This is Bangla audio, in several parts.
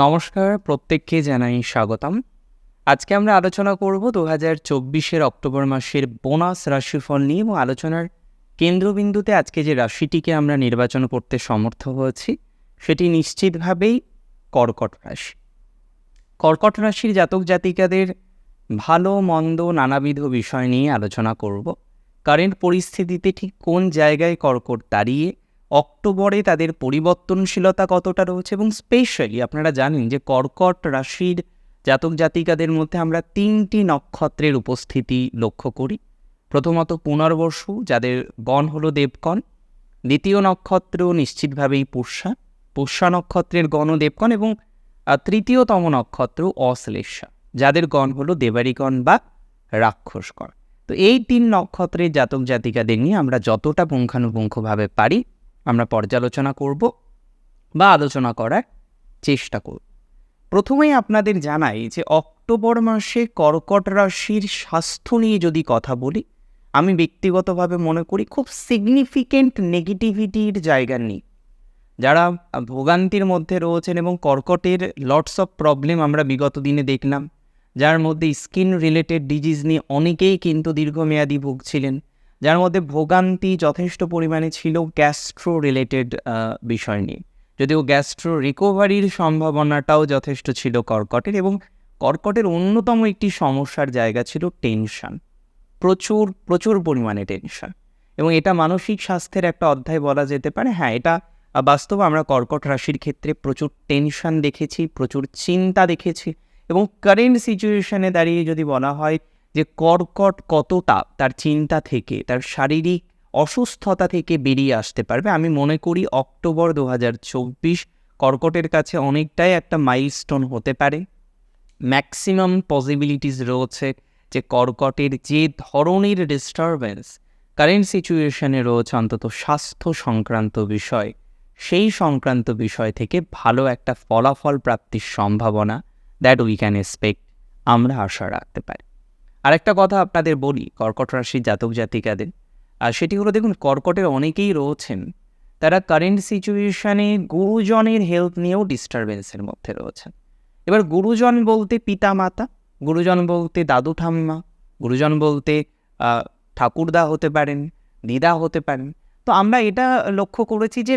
নমস্কার, প্রত্যেককে জানাই স্বাগতম। আজকে আমরা আলোচনা করব দু হাজার চব্বিশের অক্টোবর মাসের বোনাস রাশিফল নিয়ে এবং আলোচনার কেন্দ্রবিন্দুতে আজকে যে রাশিটিকে আমরা নির্বাচন করতে সমর্থ হয়েছি, সেটি নিশ্চিতভাবেই কর্কট রাশি। কর্কট রাশির জাতক জাতিকাদের ভালো, মন্দ, নানাবিধ বিষয় নিয়ে আলোচনা করব। কারেন্ট পরিস্থিতিতে ঠিক কোন জায়গায় কর্কট দাঁড়িয়ে অক্টোবরে তাদের পরিবর্তনশীলতা কতটা রয়েছে এবং স্পেশালি আপনারা জানেন যে কর্কট রাশির জাতক জাতিকাদের মধ্যে আমরা তিনটি নক্ষত্রের উপস্থিতি লক্ষ্য করি। প্রথমত পুনর্বসু, যাদের গণ হল দেবগণ। দ্বিতীয় নক্ষত্র নিশ্চিতভাবেই পুষ্যা। পুষ্যা নক্ষত্রের গণ দেবগণ এবং তৃতীয়তম নক্ষত্র অশ্লেষা যাদের গণ হলো দেবারিগণ বা রাক্ষসগণ। তো এই তিন নক্ষত্রের জাতক জাতিকাদের নিয়ে আমরা যতটা পুঙ্খানুপুঙ্খভাবে পারি আমরা পর্যালোচনা করব বা আলোচনা করার চেষ্টা করব। প্রথমেই আপনাদের জানাই যে অক্টোবর মাসে কর্কট রাশির স্বাস্থ্য নিয়ে যদি কথা বলি, আমি ব্যক্তিগতভাবে মনে করি খুব সিগনিফিকেন্ট নেগেটিভিটির জায়গা নেই। যারা ভোগান্তির মধ্যে রয়েছেন এবং কর্কটের লটস অফ প্রবলেম আমরা বিগত দিনে দেখলাম, যার মধ্যে স্কিন রিলেটেড ডিজিজ নিয়ে অনেকেই কিন্তু দীর্ঘমেয়াদী ভুগছিলেন। যার মধ্যে ভোগান্তি যথেষ্ট পরিমাণে ছিল গ্যাস্ট্রো রিলেটেড বিষয় নিয়ে। যদিও গ্যাস্ট্রো রিকভারির সম্ভাবনাটাও যথেষ্ট ছিল কর্কটের এবং কর্কটের অন্যতম একটি সমস্যার জায়গা ছিল টেনশন। প্রচুর প্রচুর পরিমাণে টেনশন। এবং এটা মানসিক স্বাস্থ্যের একটা অধ্যায় বলা যেতে পারে। হ্যাঁ এটা বাস্তবে আমরা কর্কট রাশির ক্ষেত্রে প্রচুর টেনশন দেখেছি, প্রচুর চিন্তা দেখেছি এবং কারেন্ট সিচুয়েশনে দাঁড়িয়ে যদি বলা হয় যে কর্কট কতটা তার চিন্তা থেকে, তার শারীরিক অসুস্থতা থেকে বেরিয়ে আসতে পারবে। আমি মনে করি অক্টোবর দু কর্কটের কাছে অনেকটাই একটা মাইলস্টোন হতে পারে। ম্যাক্সিমাম পসিবিলিটিস রয়েছে যে কর্কটের যে ধরনের ডিস্টারবেন্স কারেন্ট সিচুয়েশনে রয়েছে অন্তত স্বাস্থ্য সংক্রান্ত বিষয়, সেই সংক্রান্ত বিষয় থেকে ভালো একটা ফলাফল প্রাপ্তির সম্ভাবনা দ্যাট উই ক্যান এক্সপেক্ট আমরা আশা রাখতে পারি। আরেকটা কথা আপনাদের বলি, কর্কট রাশির জাতক জাতিকাদের। আর সেটি হলো, দেখুন, কর্কটের অনেকেই রয়েছেন, তারা কারেন্ট সিচুয়েশানে গুরুজনের হেলথ নিয়েও ডিস্টারবেন্সের মধ্যে রয়েছেন। এবার গুরুজন বলতে পিতা মাতা গুরুজন বলতে দাদু ঠাম্মা, গুরুজন বলতে ঠাকুরদা হতে পারেন, দিদা হতে পারেন। তো আমরা এটা লক্ষ্য করেছি যে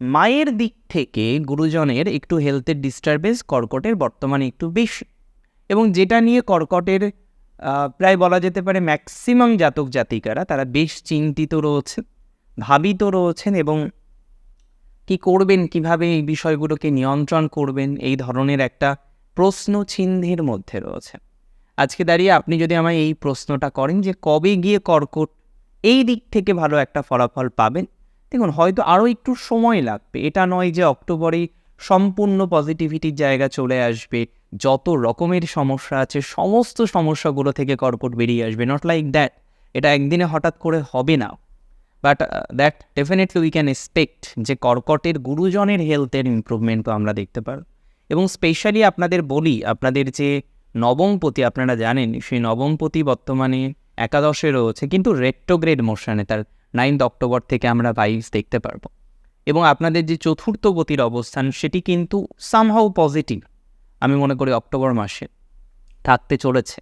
মায়ের দিক থেকে গুরুজনের একটু হেলথের ডিস্টারবেন্স কর্কটের বর্তমানে একটু বেশি। এবং যেটা নিয়ে কর্কটের প্রায় বলা যেতে পারে ম্যাক্সিমাম জাতক জাতিকারা, তারা বেশ চিন্তিত রয়েছেন ভাবিত রয়েছেন এবং কি করবেন, কীভাবে এই বিষয়গুলোকে নিয়ন্ত্রণ করবেন, এই ধরনের একটা প্রশ্ন চিহ্নের মধ্যে রয়েছে আজকে দাঁড়িয়ে আপনি যদি আমায় এই প্রশ্নটা করেন যে কবে গিয়ে কর্কট, এই দিক থেকে ভালো একটা ফলাফল পাবেন, দেখুন, হয়তো আরও একটু সময় লাগবে। এটা নয় যে অক্টোবরেই সম্পূর্ণ পজিটিভিটির জায়গা চলে আসবে যত রকমের সমস্যা আছে, সমস্ত সমস্যাগুলো থেকে কর্কট বেরিয়ে আসবে। নট লাইক দ্যাট এটা একদিনে হঠাৎ করে হবে না। But that definitely we can expect যে কর্কটের গুরুজনের হেলথের ইমপ্রুভমেন্টও আমরা দেখতে পারব। এবং স্পেশালি আপনাদের বলি, আপনাদের যে নবমপতি আপনারা জানেন, সেই নবমপতি বর্তমানে একাদশে রয়েছে, কিন্তু রেট্রোগ্রেড মোশনে তার নাইন্থ অক্টোবর থেকে আমরা ভাইবস দেখতে পারব। এবং আপনাদের যে চতুর্থপতির অবস্থান, সেটি কিন্তু সামহাউ পজিটিভ আমি মনে করি অক্টোবর মাসে থাকতে চলেছে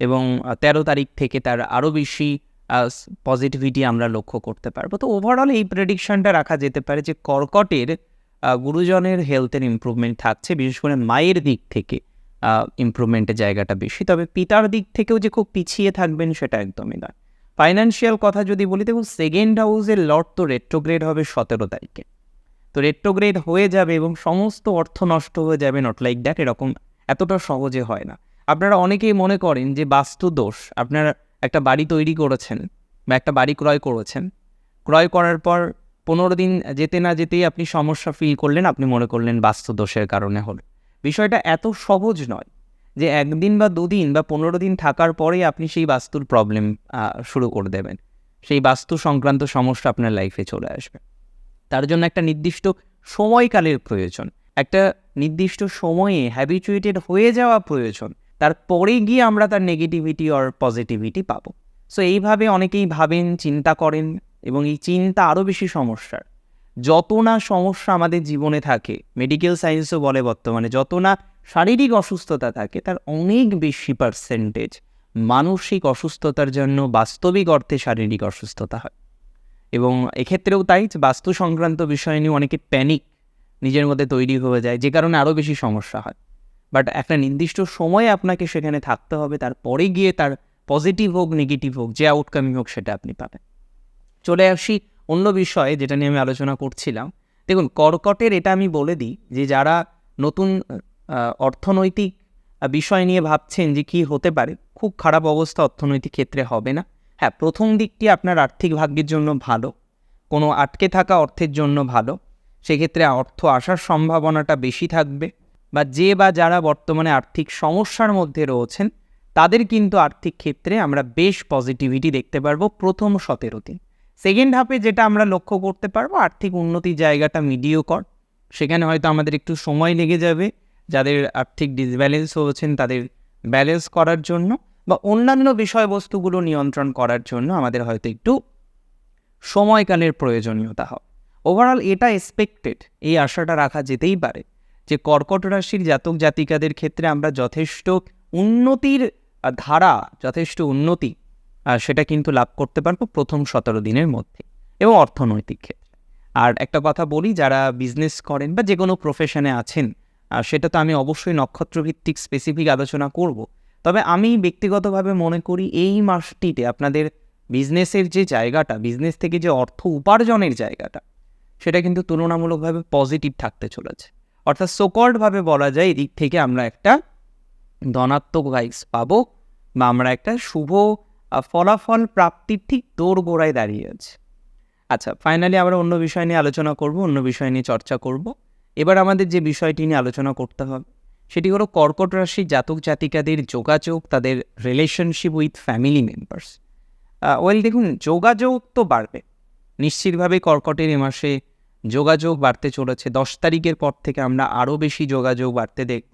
এবং তেরো তারিখ থেকে তার আরও বেশি পজিটিভিটি আমরা লক্ষ্য করতে পারব। তো ওভারঅল এই প্রেডিকশনটা রাখা যেতে পারে যে কর্কটের গুরুজনের হেলথের ইমপ্রুভমেন্ট থাকছে, বিশেষ করে মায়ের দিক থেকে ইমপ্রুভমেন্টের জায়গাটা বেশি। তবে পিতার দিক থেকেও যে খুব পিছিয়ে থাকবেন সেটা একদমই নয়। ফাইন্যান্সিয়াল কথা যদি বলি, দেখুন সেকেন্ড হাউসের লট তো রেট্রোগ্রেড হবে সতেরো তারিখে। তো রেট্রোগ্রেড হয়ে যাবে এবং সমস্ত অর্থ নষ্ট হয়ে যাবে নট লাইক দ্যাট এরকম এতটা সহজে হয় না। আপনারা অনেকেই মনে করেন যে বাস্তু দোষ, আপনারা একটা বাড়ি তৈরি করেছেন বা একটা বাড়ি ক্রয় করেছেন। ক্রয় করার পর পনেরো দিন যেতে না যেতেই আপনি সমস্যা ফিল করলেন, আপনি মনে করলেন বাস্তু দোষের কারণে হলো। বিষয়টা এত সহজ নয় যে একদিন বা দুদিন বা পনেরো দিন থাকার পরেই আপনি সেই বাস্তুর প্রবলেম শুরু করে দেবেন। সেই বাস্তু সংক্রান্ত সমস্যা আপনার লাইফে চলে আসবে। তার জন্য একটা নির্দিষ্ট সময়কালের প্রয়োজন। একটা নির্দিষ্ট সময়ে হ্যাবিচুয়েটেড হয়ে যাওয়া প্রয়োজন। তারপরে গিয়ে আমরা তার নেগেটিভিটি অর পজিটিভিটি পাবো। সো এইভাবে অনেকেই ভাবেন, চিন্তা করেন এবং এই চিন্তা আরও বেশি সমস্যার। যত না সমস্যা আমাদের জীবনে থাকে মেডিকেল সায়েন্সও বলে বর্তমানে, যত না শারীরিক অসুস্থতা থাকে, তার অনেক বেশি পার্সেন্টেজ মানসিক অসুস্থতার জন্য বাস্তবিক অর্থে শারীরিক অসুস্থতা হয়। এবং এক্ষেত্রেও তাই বাস্তু সংক্রান্ত বিষয় নিয়ে অনেকে প্যানিক নিজের মধ্যে তৈরি হয়ে যায়, যে কারণে আরও বেশি সমস্যা হয়। বাট একটা নির্দিষ্ট সময়ে আপনাকে সেখানে থাকতে হবে, তারপরে গিয়ে তার পজিটিভ হোক নেগেটিভ হোক, যে আউটকামিং হোক সেটা আপনি পাবেন। চলে আসি অন্য বিষয়ে, যেটা নিয়ে আমি আলোচনা করছিলাম। দেখুন, কর্কটের এটা আমি বলে দিই যে যারা নতুন অর্থনৈতিক বিষয় নিয়ে ভাবছেন যে কী হতে পারে, খুব খারাপ অবস্থা অর্থনৈতিক ক্ষেত্রে হবে না। হ্যাঁ প্রথম দিকটি আপনার আর্থিক ভাগ্যের জন্য ভালো। কোনো আটকে থাকা অর্থের জন্য ভালো। সেক্ষেত্রে অর্থ আসার সম্ভাবনাটা বেশি থাকবে বা যে বা যারা বর্তমানে আর্থিক সমস্যার মধ্যে রয়েছেন, তাদের কিন্তু আর্থিক ক্ষেত্রে আমরা বেশ পজিটিভিটি দেখতে পারব প্রথম সতেরো দিন। সেকেন্ড হাফে যেটা আমরা লক্ষ্য করতে পারব, আর্থিক উন্নতির জায়গাটা মিডিও কর সেখানে হয়তো আমাদের একটু সময় লেগে যাবে। যাদের আর্থিক ডিসব্যালেন্স হয়েছেন, তাদের ব্যালেন্স করার জন্য। বা অন্যান্য বিষয়বস্তুগুলো নিয়ন্ত্রণ করার জন্য আমাদের হয়তো একটু সময়কালের প্রয়োজনীয়তা হবে ওভারঅল এটা এক্সপেক্টেড এই আশাটা রাখা যেতেই পারে যে কর্কট রাশির জাতক জাতিকাদের ক্ষেত্রে আমরা যথেষ্ট উন্নতির ধারা, যথেষ্ট উন্নতি সেটা কিন্তু লাভ করতে পারব প্রথম সতেরো দিনের মধ্যে এবং অর্থনৈতিক ক্ষেত্রে। আর একটা কথা বলি, যারা বিজনেস করেন বা যে কোনো প্রফেশনে আছেন সেটা তো আমি অবশ্যই নক্ষত্রভিত্তিক স্পেসিফিক আলোচনা করব। তবে আমি ব্যক্তিগতভাবে মনে করি এই মাসটিতে আপনাদের বিজনেসের যে জায়গাটা, বিজনেস থেকে যে অর্থ উপার্জনের জায়গাটা, সেটা কিন্তু তুলনামূলকভাবে পজিটিভ থাকতে চলেছে। অর্থাৎ সোকল্ডভাবে বলা যায়, এদিক থেকে আমরা একটা ধনাত্মক ভাইবস পাবো বা আমরা একটা শুভ ফলাফল প্রাপ্তির ঠিক দোরগোড়ায় দাঁড়িয়ে আছে। আচ্ছা ফাইনালি আমরা অন্য বিষয় নিয়ে আলোচনা করব, অন্য বিষয় নিয়ে চর্চা করব। এবার আমাদের যে বিষয়টি নিয়ে আলোচনা করতে হবে সেটি হলো কর্কট রাশি জাতক জাতিকাদের যোগাযোগ, তাদের relationship with family members well দেখুন, যোগাযোগ তো বাড়বে। নিশ্চিতভাবে কর্কটের এ মাসে যোগাযোগ বাড়তে চলেছে। দশ তারিখের পর থেকে আমরা আরও বেশি যোগাযোগ বাড়তে দেখব।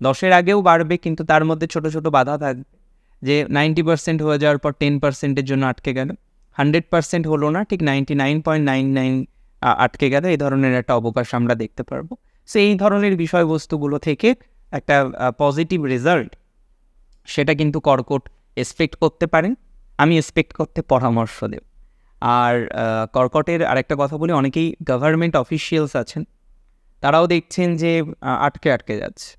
দশের আগেও বাড়বে, কিন্তু তার মধ্যে ছোট ছোট বাধা থাকবে। যে নাইনটি পার্সেন্ট হয়ে যাওয়ার পর টেন পার্সেন্টের জন্য আটকে গেল। হান্ড্রেড পার্সেন্ট হলো না, ঠিক ninety nine point nine nine আটকে গেল। এই ধরনের একটা অবকাশ আমরা দেখতে পারব। সো, এই ধরনের বিষয়বস্তুগুলো থেকে একটা পজিটিভ রেজাল্ট সেটা কিন্তু কর্কট এক্সপেক্ট করতে পারেন। আমি এক্সপেক্ট করতে পরামর্শ দেব। আর কর্কটের আরেকটা কথা বলি, অনেকেই গভর্নমেন্ট অফিসিয়ালস আছেন, তারাও দেখছেন যে আটকে আটকে যাচ্ছে।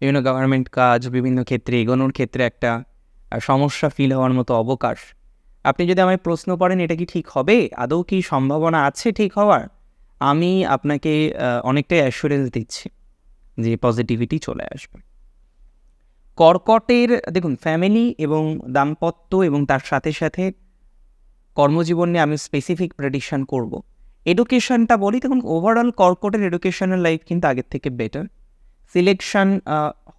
বিভিন্ন গভর্নমেন্ট কাজ, বিভিন্ন ক্ষেত্রে এগোনোর ক্ষেত্রে একটা সমস্যা ফিল হওয়ার মতো অবকাশ। আপনি যদি আমায় প্রশ্ন করেন, এটা কি ঠিক হবে? আদৌ কি সম্ভাবনা আছে ঠিক হওয়ার? আমি আপনাকে অনেকটাই অ্যাসুরেন্স দিচ্ছি। যে পজিটিভিটি চলে আসবে। কর্কটের, দেখুন ফ্যামিলি এবং দাম্পত্য এবং তার সাথে সাথে কর্মজীবন নিয়ে আমি স্পেসিফিক প্রেডিকশন করব। এডুকেশনটা বলি, দেখুন ওভারঅল কর্কটের এডুকেশনাল লাইফ কিন্তু আগের থেকে বেটার সিলেকশন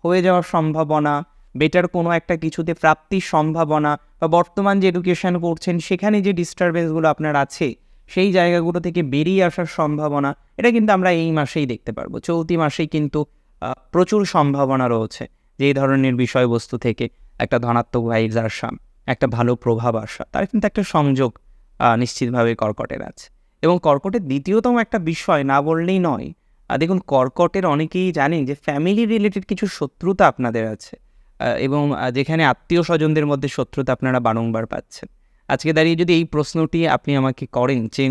হয়ে যাওয়ার সম্ভাবনা বেটার কোনো একটা কিছুতে প্রাপ্তির সম্ভাবনা বা বর্তমান যে এডুকেশন করছেন, সেখানে যে ডিস্টারবেন্সগুলো আপনার আছে সেই জায়গাগুলো থেকে বেরিয়ে আসার সম্ভাবনা, এটা কিন্তু আমরা এই মাসেই দেখতে পারব। চলতি মাসেই কিন্তু প্রচুর সম্ভাবনা রয়েছে যে ধরনের বিষয়বস্তু থেকে একটা ধনাত্মক ভাইবস আসা, একটা ভালো প্রভাব আসা, তার কিন্তু একটা সংযোগ নিশ্চিতভাবে কর্কটের আছে। এবং কর্কটের দ্বিতীয়তম একটা বিষয় না বললেই নয় দেখুন কর্কটের অনেকেই জানেন যে ফ্যামিলি রিলেটেড কিছু শত্রুতা আপনাদের আছে এবং যেখানে আত্মীয় স্বজনদের মধ্যে শত্রুতা আপনারা বারংবার পাচ্ছেন। আজকে দাঁড়িয়ে যদি এই প্রশ্নটি আপনি আমাকে করেন যে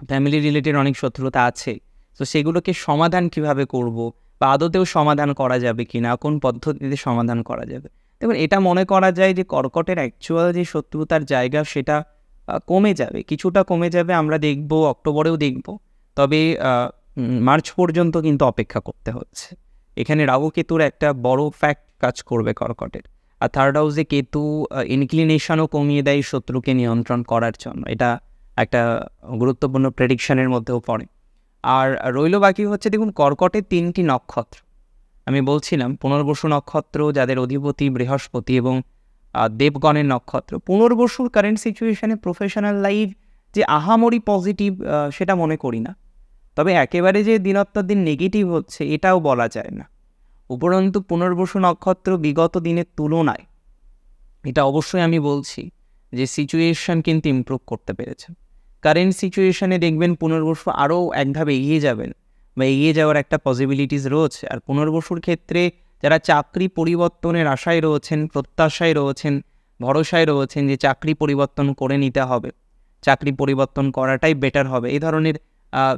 ফ্যামিলি রিলেটেড অনেক শত্রুতা আছে, তো সেগুলোকে সমাধান কীভাবে করব বা আদতেও সমাধান করা যাবে কি না কোন পদ্ধতিতে সমাধান করা যাবে? দেখুন, এটা মনে করা যায় যে কর্কটের অ্যাকচুয়াল যে শত্রুতার জায়গা সেটা কমে যাবে, কিছুটা কমে যাবে আমরা দেখব, অক্টোবরেও দেখব, তবে মার্চ পর্যন্ত কিন্তু অপেক্ষা করতে হচ্ছে। এখানে রাহু কেতুর একটা বড় ফ্যাক্ট কাজ করবে কর্কটের। আর থার্ড হাউসে কেতু ইনক্লিনেশনও কমিয়ে দেয় শত্রুকে নিয়ন্ত্রণ করার জন্য। এটা একটা গুরুত্বপূর্ণ প্রেডিকশনের মধ্যেও পড়ে। আর রইল বাকি হচ্ছে দেখুন কর্কটের তিনটি নক্ষত্র। আমি বলছিলাম পুনর্বসু নক্ষত্র, যাদের অধিপতি বৃহস্পতি এবং দেবগণের নক্ষত্র। পুনর্বসুর কারেন্ট সিচুয়েশনে প্রফেশনাল লাইফ যে আহামরি পজিটিভ সেটা মনে করি না। তবে একেবারে যে দিনত্তর দিন নেগেটিভ হচ্ছে, এটাও বলা যায় না। উপরন্তু পুনর্বসু নক্ষত্র বিগত দিনের তুলনায়, এটা অবশ্যই আমি বলছি যে সিচুয়েশন কিন্তু ইমপ্রুভ করতে পেরেছে। কারেন্ট সিচুয়েশনে দেখবেন পুনর্বসু আরও একভাবে এগিয়ে যাবেন বা এগিয়ে যাওয়ার একটা পসিবিলিটিস রয়েছে। আর পুনর্বসুর ক্ষেত্রে যারা চাকরি পরিবর্তনের আশায় রয়েছেন, প্রত্যাশায় রয়েছেন, ভরসায় রয়েছেন যে চাকরি পরিবর্তন করে নিতে হবে, চাকরি পরিবর্তন করাটাই বেটার হবে। এই ধরনের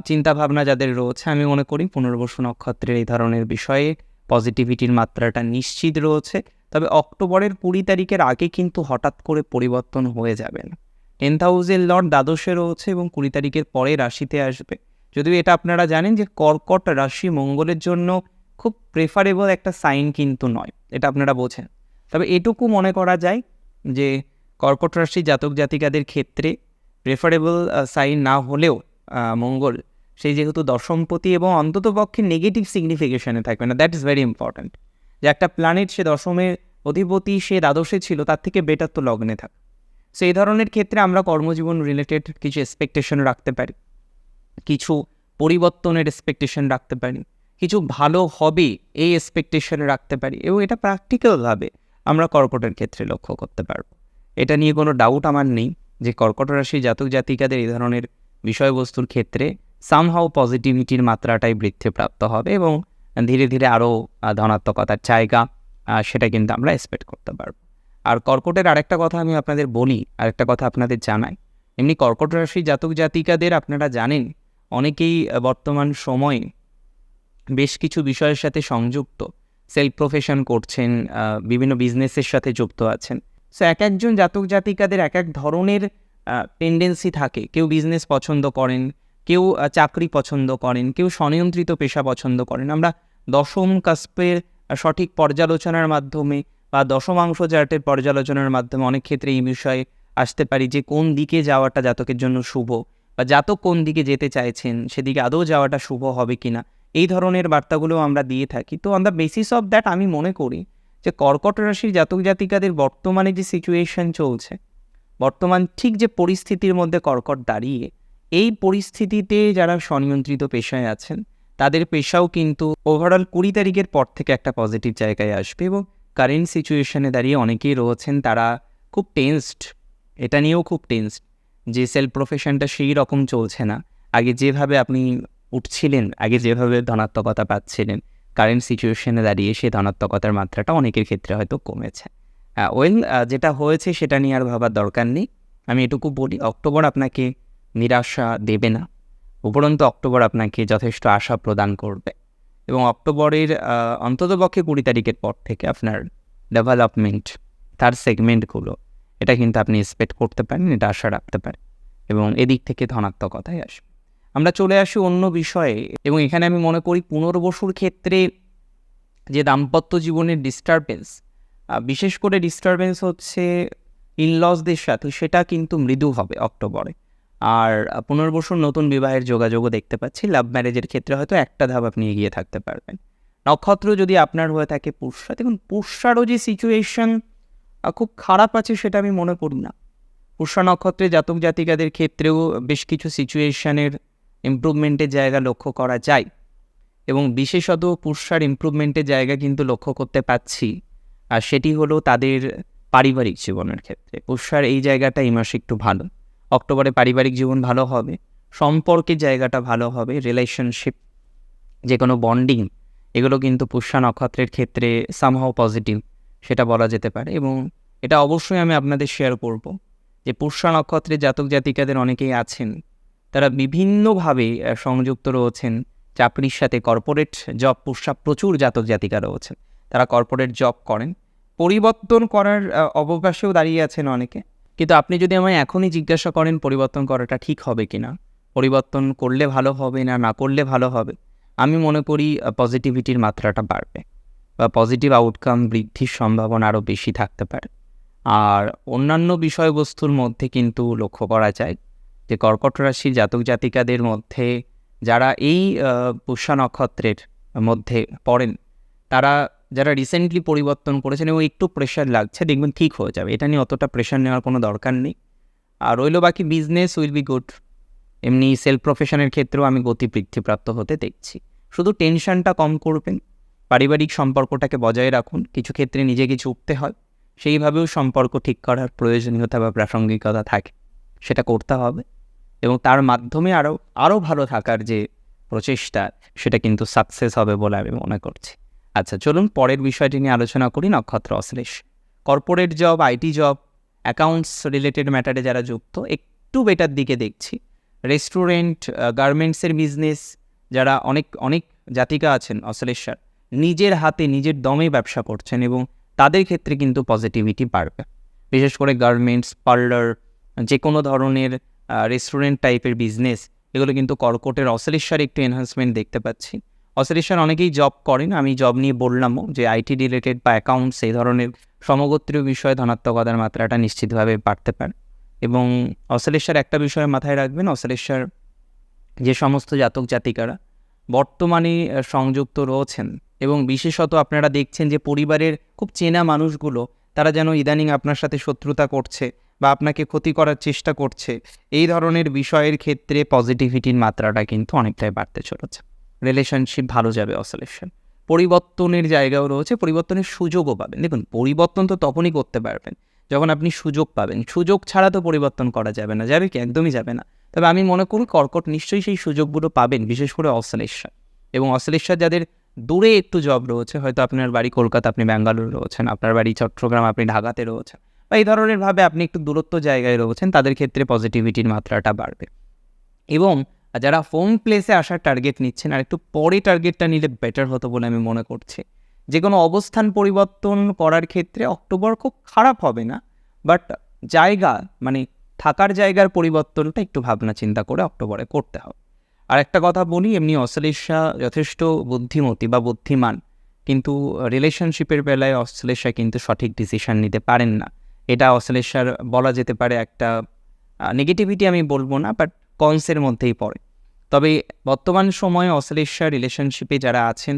চিন্তাভাবনা যাদের রয়েছে, আমি মনে করি পুনর্বসু নক্ষত্রের এই ধরনের বিষয়ে পজিটিভিটির মাত্রাটা নিশ্চিত রয়েছে। তবে অক্টোবরের কুড়ি তারিখের আগে কিন্তু হঠাৎ করে পরিবর্তন হয়ে যাবে না। টেন্থ হাউসের লর্ড দ্বাদশে রয়েছে এবং কুড়ি তারিখের পরে রাশিতে আসবে। যদিও এটা আপনারা জানেন যে কর্কট রাশি মঙ্গলের জন্য খুব প্রেফারেবল একটা সাইন কিন্তু নয়, এটা আপনারা বোঝেন। তবে এটুকু মনে করা যায় যে কর্কট রাশি জাতক জাতিকাদের ক্ষেত্রে প্রেফারেবল সাইন না হলেও মঙ্গল সেই যেহেতু দশমপতি এবং অন্ততপক্ষে নেগেটিভ সিগনিফিকেশনে থাকবে না দ্যাট ইজ ভেরি ইম্পর্ট্যান্ট যে একটা প্ল্যানেট সে দশমের অধিপতি, সে দ্বাদশে ছিল, তার থেকে বেটার তো লগ্নে থাক। সো এই ধরনের ক্ষেত্রে আমরা কর্মজীবন রিলেটেড কিছু এক্সপেকটেশন রাখতে পারি। কিছু পরিবর্তনের এক্সপেকটেশন রাখতে পারি। কিছু ভালো হবে এই এক্সপেকটেশন রাখতে পারি এবং এটা প্র্যাকটিক্যালভাবে আমরা কর্কটের ক্ষেত্রে লক্ষ্য করতে পারব। এটা নিয়ে কোনো ডাউট আমার নেই যে কর্কট রাশি জাতক জাতিকাদের এই ধরনের বিষয়বস্তুর ক্ষেত্রে সামহাও পজিটিভিটির মাত্রাটাই বৃদ্ধিপ্রাপ্ত হবে এবং ধীরে ধীরে আরও ধনাত্মকতার জায়গা সেটা কিন্তু আমরা এক্সপেক্ট করতে পারব। আর কর্কটের আরেকটা কথা আমি আপনাদের বলি, আরেকটা কথা আপনাদের জানাই। এমনি কর্কট রাশি জাতক জাতিকাদের আপনারা জানেন, অনেকেই বর্তমান সময়ে বেশ কিছু বিষয়ের সাথে সংযুক্ত। সেলফ প্রফেশন করছেন বিভিন্ন বিজনেসের সাথে যুক্ত আছেন। সো এক একজন জাতক জাতিকাদের এক এক ধরনের টেন্ডেন্সি থাকে। কেউ বিজনেস পছন্দ করেন কেউ চাকরি পছন্দ করেন, কেউ স্বনিয়ন্ত্রিত পেশা পছন্দ করেন। আমরা দশম কাস্পের সঠিক পর্যালোচনার মাধ্যমে বা দশমাংশ চার্টের পর্যালোচনার মাধ্যমে অনেক ক্ষেত্রে এই বিষয়ে আসতে পারি যে কোন দিকে যাওয়াটা জাতকের জন্য শুভ বা জাতক কোন দিকে যেতে চাইছেন, সেদিকে আদৌ যাওয়াটা শুভ হবে কিনা, এই ধরনের বার্তাগুলো আমরা দিয়ে থাকি। তো on the basis of that আমি মনে করি যে কর্কট রাশির জাতক জাতিকাদের বর্তমানে যে সিচুয়েশন চলছে, বর্তমান ঠিক যে পরিস্থিতির মধ্যে কর্কট দাঁড়িয়ে এই পরিস্থিতিতে যারা স্বনিয়ন্ত্রিত পেশায় আছেন, তাদের পেশাও কিন্তু ওভারঅল কুড়ি তারিখের পর থেকে একটা পজিটিভ জায়গায় আসবে এবং কারেন্ট সিচুয়েশনে দাঁড়িয়ে অনেকেই রয়েছেন তারা খুব টেন্সড এটা নিয়েও খুব টেন্সড যে সেলফ প্রফেশনটা সেই রকম চলছে না। আগে যেভাবে আপনি উঠছিলেন, আগে যেভাবে ধনাত্মকতা পাচ্ছিলেন কারেন্ট সিচুয়েশনে দাঁড়িয়ে সেই ধনাত্মকতার মাত্রাটা অনেকের ক্ষেত্রে হয়তো কমেছে। ওয়েল যেটা হয়েছে সেটা নিয়ে আর ভাবার দরকার নেই। আমি এটুকু বলি, অক্টোবর আপনাকে নিরাশা দেবে না। উপরন্তু অক্টোবর আপনাকে যথেষ্ট আশা প্রদান করবে। এবং অক্টোবরের অন্ততপক্ষে কুড়ি তারিখের পর থেকে আপনার ডেভেলপমেন্ট তার সেগমেন্টগুলো এটা কিন্তু আপনি এক্সপেক্ট করতে পারেন, এটা আশা রাখতে পারেন। এবং এদিক থেকে ধনাত্মকতাই আসবে। আমরা চলে আসি অন্য বিষয়ে, এবং এখানে আমি মনে করি পুনর্বসুর ক্ষেত্রে যে দাম্পত্য জীবনের ডিস্টারবেন্স বিশেষ করে ডিস্টারবেন্স হচ্ছে ইনলসদের সাথে, সেটা কিন্তু মৃদু হবে অক্টোবরে। আর পুনর্বসুর নতুন বিবাহের যোগাযোগও দেখতে পাচ্ছি। লাভ ম্যারেজের ক্ষেত্রে হয়তো একটা ধাপ আপনি এগিয়ে থাকতে পারবেন। নক্ষত্র যদি আপনার হয়ে থাকে পুষ্যা দেখুন পুষ্যারও যে সিচুয়েশন খুব খারাপ আছে সেটা আমি মনে করি না। পুষ্যা নক্ষত্রে জাতক জাতিকাদের ক্ষেত্রেও বেশ কিছু সিচুয়েশনের ইমপ্রুভমেন্টের জায়গা লক্ষ্য করা যায়। এবং বিশেষত পুষ্যার ইমপ্রুভমেন্টের জায়গা কিন্তু লক্ষ্য করতে পাচ্ছি। আর সেটি হলো তাদের পারিবারিক জীবনের ক্ষেত্রে। পুষ্যার এই জায়গাটা এই মাসে একটু ভালো। অক্টোবরে পারিবারিক জীবন ভালো হবে সম্পর্কের জায়গাটা ভালো হবে রিলেশনশিপ যে কোনো বন্ডিং এগুলো কিন্তু পুষ্যা নক্ষত্রের ক্ষেত্রে সামহাও পজিটিভ সেটা বলা যেতে পারে এবং এটা অবশ্যই আমি আপনাদের শেয়ার করব যে পুষ্যা নক্ষত্রে জাতক জাতিকাদের অনেকেই আছেন, তারা বিভিন্নভাবে সংযুক্ত রয়েছেন, চাকরির সাথে কর্পোরেট জব পুষ্যা প্রচুর জাতক জাতিকা রয়েছেন, তারা কর্পোরেট জব করেন, পরিবর্তন করার অবকাশেও দাঁড়িয়ে আছেন অনেকে কিন্তু আপনি যদি আমায় এখনই জিজ্ঞাসা করেন পরিবর্তন করাটা ঠিক হবে কি না? পরিবর্তন করলে ভালো হবে না না করলে ভালো হবে? আমি মনে করি পজিটিভিটির মাত্রাটা বাড়বে বা পজিটিভ আউটকাম বৃদ্ধির সম্ভাবনা আরও বেশি থাকতে পারে। আর অন্যান্য বিষয়বস্তুর মধ্যে কিন্তু লক্ষ্য করা যায় যে কর্কট রাশির জাতক জাতিকাদের মধ্যে যারা এই পুষ্যা নক্ষত্রের মধ্যে পড়েন, তারা যারা রিসেন্টলি পরিবর্তন করেছেন এবং একটু প্রেশার লাগছে, দেখবেন ঠিক হয়ে যাবে। এটা নিয়ে অতটা প্রেশার নেওয়ার কোনো দরকার নেই। আর রইল বাকি বিজনেস উইল বি গুড এমনি সেলফ প্রফেশনের ক্ষেত্রেও আমি গতি বৃদ্ধিপ্রাপ্ত হতে দেখছি। শুধু টেনশনটা কম করবেন। পারিবারিক সম্পর্কটাকে বজায় রাখুন। কিছু ক্ষেত্রে নিজেকে চুপতে হয়। সেইভাবেও সম্পর্ক ঠিক করার প্রয়োজনীয়তা বা প্রাসঙ্গিকতা থাকে। সেটা করতে হবে। এবং তার মাধ্যমে আরও আরও ভালো থাকার যে প্রচেষ্টা, সেটা কিন্তু সাকসেস হবে বলে আমি মনে করছি। আচ্ছা চলুন পরের বিষয়টি নিয়ে আলোচনা করি, নক্ষত্র Ashlesha. Corporate job, IT job accounts related ম্যাটারে যারা যুক্ত, একটু বেটার দিকে দেখছি। রেস্টুরেন্ট গার্মেন্টসের বিজনেস যারা অনেক অনেক জাতিকা আছেন অশ্লেষার, নিজের হাতে, নিজের দমে ব্যবসা করছেন এবং তাদের ক্ষেত্রে কিন্তু পজিটিভিটি বাড়বে। বিশেষ করে গার্মেন্টস পার্লার যে কোনো ধরনের রেস্টুরেন্ট টাইপের বিজনেস এগুলো কিন্তু কর্কটের অশ্লেষার একটু এনহান্সমেন্ট দেখতে পাচ্ছি। অশ্লেষার অনেকেই জব করেন, আমি জব নিয়ে বললামও যে আইটি রিলেটেড বা অ্যাকাউন্টস এই ধরনের সমগোত্রীয় বিষয়ে ধনাত্মকতার মাত্রাটা নিশ্চিতভাবে বাড়তে পারে। এবং অশ্লেষার একটা বিষয় মাথায় রাখবেন অশ্লেষার যে সমস্ত জাতক জাতিকারা বর্তমানে সংযুক্ত রয়েছেন এবং বিশেষত আপনারা দেখছেন যে পরিবারের খুব চেনা মানুষগুলো, তারা যেন ইদানিং আপনার সাথে শত্রুতা করছে বা আপনাকে ক্ষতি করার চেষ্টা করছে, এই ধরনের বিষয়ের ক্ষেত্রে পজিটিভিটির মাত্রাটা কিন্তু অনেকটাই বাড়তে চলেছে। রিলেশনশিপ ভালো যাবে অসলেশন পরিবর্তনের জায়গাও রয়েছে, পরিবর্তনের সুযোগও পাবেন। দেখুন, পরিবর্তন তো তখনই করতে পারবেন, যখন আপনি সুযোগ পাবেন। সুযোগ ছাড়া তো পরিবর্তন করা যাবে না, যাবে কি? একদমই যাবে না। তবে আমি মনে করি কর্কট নিশ্চয়ই সেই সুযোগগুলো পাবেন, বিশেষ করে অশ্লেষা এবং অশ্লেষা যাদের দূরে একটু জব রয়েছে, হয়তো আপনার বাড়ি কলকাতা, আপনি ব্যাঙ্গালোর রয়েছেন, আপনার বাড়ি চট্টগ্রাম, আপনি ঢাকাতে রয়েছেন, বা এই ধরনের ভাবে আপনি একটু দূরত্ব জায়গায় রয়েছেন, তাদের ক্ষেত্রে পজিটিভিটির মাত্রাটা বাড়বে। এবং যারা হোম প্লেসে আসার টার্গেট নিচ্ছেন আর একটু পরে টার্গেটটা নিলে বেটার হতো বলে আমি মনে করছি। যে কোনো অবস্থান পরিবর্তন করার ক্ষেত্রে অক্টোবর খুব খারাপ হবে না বাট জায়গা মানে থাকার জায়গার পরিবর্তনটা একটু ভাবনা চিন্তা করে অক্টোবরে করতে হবে। আর একটা কথা বলি, এমনি অশ্লেষা যথেষ্ট বুদ্ধিমতী বা বুদ্ধিমান, কিন্তু রিলেশনশিপের বেলায় অশ্লেষা কিন্তু সঠিক ডিসিশন নিতে পারেন না। এটা অশ্লেষার বলা যেতে পারে একটা নেগেটিভিটি আমি বলব না বাট কনসের মধ্যেই পড়ে। তবে বর্তমান সময়ে অশ্লেষা রিলেশনশিপে যারা আছেন,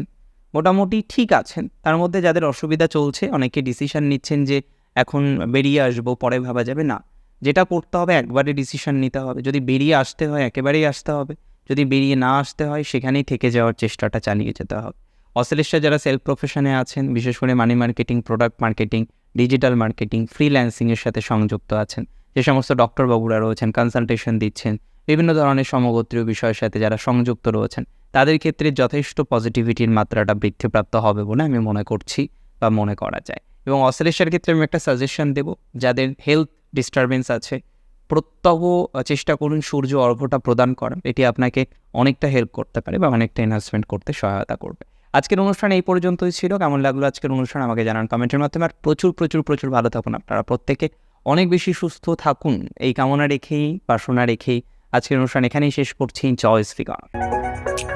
মোটামুটি ঠিক আছেন। তার মধ্যে যাদের অসুবিধা চলছে, অনেকে ডিসিশন নিচ্ছেন যে এখন বেরিয়ে আসব, পরে ভাবা যাবে। না, যেটা করতে হবে একবারে ডিসিশন নিতে হবে। যদি বেরিয়ে আসতে হয়, একেবারেই আসতে হবে। যদি বেরিয়ে না আসতে হয়, সেখানেই থেকে যাওয়ার চেষ্টাটা চালিয়ে যেতে হবে। অশ্লেষা যারা সেলফ প্রফেশনে আছেন, বিশেষ করে money marketing product marketing digital marketing ফ্রিল্যান্সিংয়ের সাথে সংযুক্ত আছেন, যে সমস্ত ডক্টর ডক্টরবাবুরা রয়েছেন কনসালটেশন দিচ্ছেন বিভিন্ন ধরনের সমগোত্রীয় বিষয়ের সাথে যারা সংযুক্ত রয়েছেন, তাদের ক্ষেত্রে যথেষ্ট পজিটিভিটির মাত্রাটা বৃদ্ধিপ্রাপ্ত হবে বলে আমি মনে করছি বা মনে করা যায়। এবং অশ্লেষার ক্ষেত্রে আমি একটা সাজেশন দেব, যাদের হেলথ ডিস্টারবেন্স আছে, প্রত্যহ চেষ্টা করুন সূর্য অর্ঘ্যটা প্রদান করার। এটি আপনাকে অনেকটা হেল্প করতে পারে বা অনেকটা এনহান্সমেন্ট করতে সহায়তা করবে। আজকের অনুষ্ঠান এই পর্যন্তই ছিল। কেমন লাগল আজকের অনুষ্ঠান আমাকে জানান কমেন্টের মাধ্যমে। আর প্রচুর প্রচুর প্রচুর ভালো থাকুন আপনারা প্রত্যেকে। অনেক বেশি সুস্থ থাকুন। এই কামনা রেখেই বাসনা রেখেই আজকের অনুষ্ঠান এখানেই শেষ করছি। জয় শ্রীকান্ত